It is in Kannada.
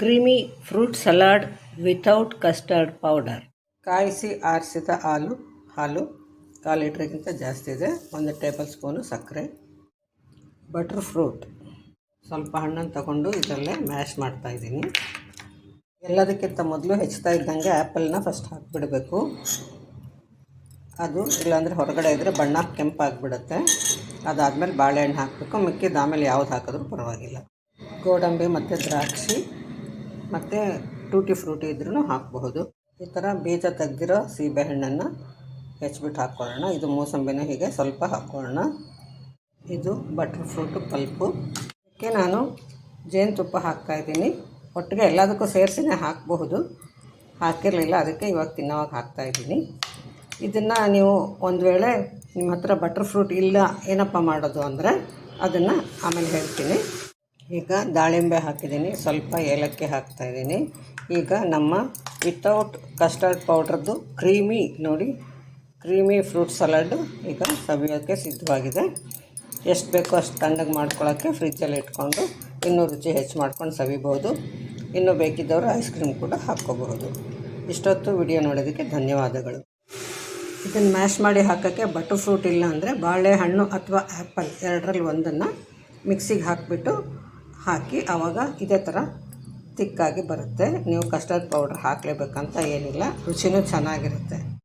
Creamy fruit salad without custard powder. ಕಾಯಿಸಿ ಆರಿಸಿದ ಹಾಲು ಹಾಲು ಕಾಲು ಲೀಟ್ರಿಗಿಂತ ಜಾಸ್ತಿ ಇದೆ. ಒಂದು ಟೇಬಲ್ ಸ್ಪೂನು ಸಕ್ಕರೆ. ಬಟರ್ ಫ್ರೂಟ್ ಸ್ವಲ್ಪ ಹಣ್ಣನ್ನು ತಗೊಂಡು ಇದರಲ್ಲೇ ಮ್ಯಾಶ್ ಮಾಡ್ತಾಯಿದ್ದೀನಿ ಎಲ್ಲದಕ್ಕಿಂತ ಮೊದಲು ಹೆಚ್ಚುತ್ತಾ ಇದ್ದಂಗೆ ಆ್ಯಪಲ್ನ ಫಸ್ಟ್ ಹಾಕಿಬಿಡಬೇಕು. ಅದು ಇಲ್ಲಾಂದರೆ ಹೊರಗಡೆ ಇದ್ದರೆ ಬಣ್ಣ ಕೆಂಪಾಗಿಬಿಡುತ್ತೆ. ಅದಾದಮೇಲೆ ಬಾಳೆಹಣ್ಣು ಹಾಕಬೇಕು. ಮಿಕ್ಕಿದ ಆಮೇಲೆ ಯಾವ್ದು ಹಾಕಿದ್ರೂ ಪರವಾಗಿಲ್ಲ. ಗೋಡಂಬಿ ಮತ್ತು ದ್ರಾಕ್ಷಿ ಮತ್ತು ಟೂಟಿ ಫ್ರೂಟಿ ಇದ್ರೂ ಹಾಕಬಹುದು. ಈ ಥರ ಬೀಜ ತೆಗ್ದಿರೋ ಸೀಬೆಹಣ್ಣನ್ನು ಹೆಚ್ಚಿಬಿಟ್ಟು ಹಾಕ್ಕೊಳ್ಳೋಣ ಇದು ಮೂಸಂಬಿನ ಹೀಗೆ ಸ್ವಲ್ಪ ಹಾಕ್ಕೊಳ್ಳೋಣ ಇದು ಬಟರ್ ಫ್ರೂಟು ಪಲ್ಪು. ಅದಕ್ಕೆ ನಾನು ಜೇನುತುಪ್ಪ ಹಾಕ್ತಾಯಿದ್ದೀನಿ ಒಟ್ಟಿಗೆ ಎಲ್ಲದಕ್ಕೂ ಸೇರಿಸಿನೇ ಹಾಕಬಹುದು. ಹಾಕಿರಲಿಲ್ಲ, ಅದಕ್ಕೆ ಇವಾಗ ತಿನ್ನೋವಾಗ ಹಾಕ್ತಾಯಿದ್ದೀನಿ ಇದನ್ನು ನೀವು ಒಂದು ವೇಳೆ ನಿಮ್ಮ ಹತ್ರ ಬಟರ್ ಫ್ರೂಟ್ ಇಲ್ಲ, ಏನಪ್ಪ ಮಾಡೋದು ಅಂದರೆ ಅದನ್ನು ಆಮೇಲೆ ಹೇಳ್ತೀನಿ. ಈಗ ದಾಳಿಂಬೆ ಹಾಕಿದ್ದೀನಿ. ಸ್ವಲ್ಪ ಏಲಕ್ಕಿ ಹಾಕ್ತಾಯಿದ್ದೀನಿ ಈಗ ನಮ್ಮ ವಿತೌಟ್ ಕಸ್ಟರ್ಡ್ ಪೌಡ್ರದ್ದು ಕ್ರೀಮಿ ನೋಡಿ ಕ್ರೀಮಿ ಫ್ರೂಟ್ ಸಲಾಡು ಈಗ ಸವಿಯೋಕ್ಕೆ ಸಿದ್ಧವಾಗಿದೆ. ಎಷ್ಟು ಬೇಕೋ ಅಷ್ಟು ತಣ್ಣಗೆ ಮಾಡ್ಕೊಳ್ಳೋಕ್ಕೆ ಫ್ರಿಜ್ಜಲ್ಲಿ ಇಟ್ಕೊಂಡು ಇನ್ನೂ ರುಚಿ ಹೆಚ್ಚು ಮಾಡ್ಕೊಂಡು ಸವಿಬೋದು. ಇನ್ನೂ ಬೇಕಿದ್ದವರು ಐಸ್ ಕ್ರೀಮ್ ಕೂಡ ಹಾಕ್ಕೋಬಹುದು. ಇಷ್ಟೊತ್ತು ವಿಡಿಯೋ ನೋಡೋದಕ್ಕೆ ಧನ್ಯವಾದಗಳು. ಇದನ್ನು ಮ್ಯಾಶ್ ಮಾಡಿ ಹಾಕೋಕ್ಕೆ ಬಟರ್ ಫ್ರೂಟ್ ಇಲ್ಲ ಅಂದರೆ ಬಾಳೆಹಣ್ಣು ಅಥವಾ ಆ್ಯಪಲ್ ಎರಡರಲ್ಲಿ ಒಂದನ್ನು ಮಿಕ್ಸಿಗೆ ಹಾಕಿಬಿಟ್ಟು ಹಾಕಿ ಆವಾಗ ಇದೇ ಥರ ತಿಕ್ಕಾಗಿ ಬರುತ್ತೆ. ನೀವು ಕಸ್ಟರ್ಡ್ ಪೌಡ್ರ್ ಹಾಕಲೇಬೇಕಂತ ಏನಿಲ್ಲ. ರುಚಿನೂ ಚೆನ್ನಾಗಿರುತ್ತೆ.